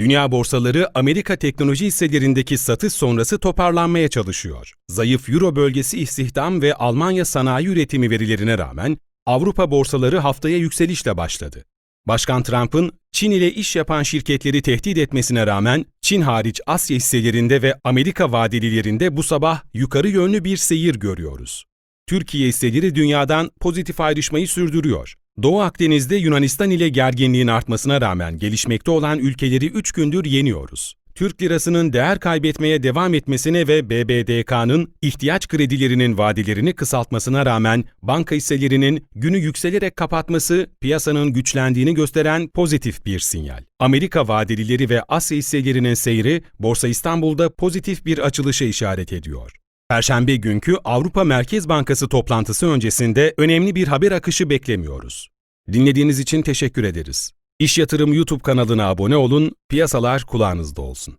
Dünya borsaları Amerika teknoloji hisselerindeki satış sonrası toparlanmaya çalışıyor. Zayıf Euro bölgesi istihdam ve Almanya sanayi üretimi verilerine rağmen Avrupa borsaları haftaya yükselişle başladı. Başkan Trump'ın Çin ile iş yapan şirketleri tehdit etmesine rağmen Çin hariç Asya hisselerinde ve Amerika vadelilerinde bu sabah yukarı yönlü bir seyir görüyoruz. Türkiye hisseleri dünyadan pozitif ayrışmayı sürdürüyor. Doğu Akdeniz'de Yunanistan ile gerginliğin artmasına rağmen gelişmekte olan ülkeleri 3 gündür yeniyoruz. Türk lirasının değer kaybetmeye devam etmesine ve BBDK'nın ihtiyaç kredilerinin vadelerini kısaltmasına rağmen banka hisselerinin günü yükselerek kapatması piyasanın güçlendiğini gösteren pozitif bir sinyal. Amerika vadelileri ve Asya hisselerinin seyri Borsa İstanbul'da pozitif bir açılışa işaret ediyor. Perşembe günkü Avrupa Merkez Bankası toplantısı öncesinde önemli bir haber akışı beklemiyoruz. Dinlediğiniz için teşekkür ederiz. İş Yatırım YouTube kanalına abone olun, piyasalar kulağınızda olsun.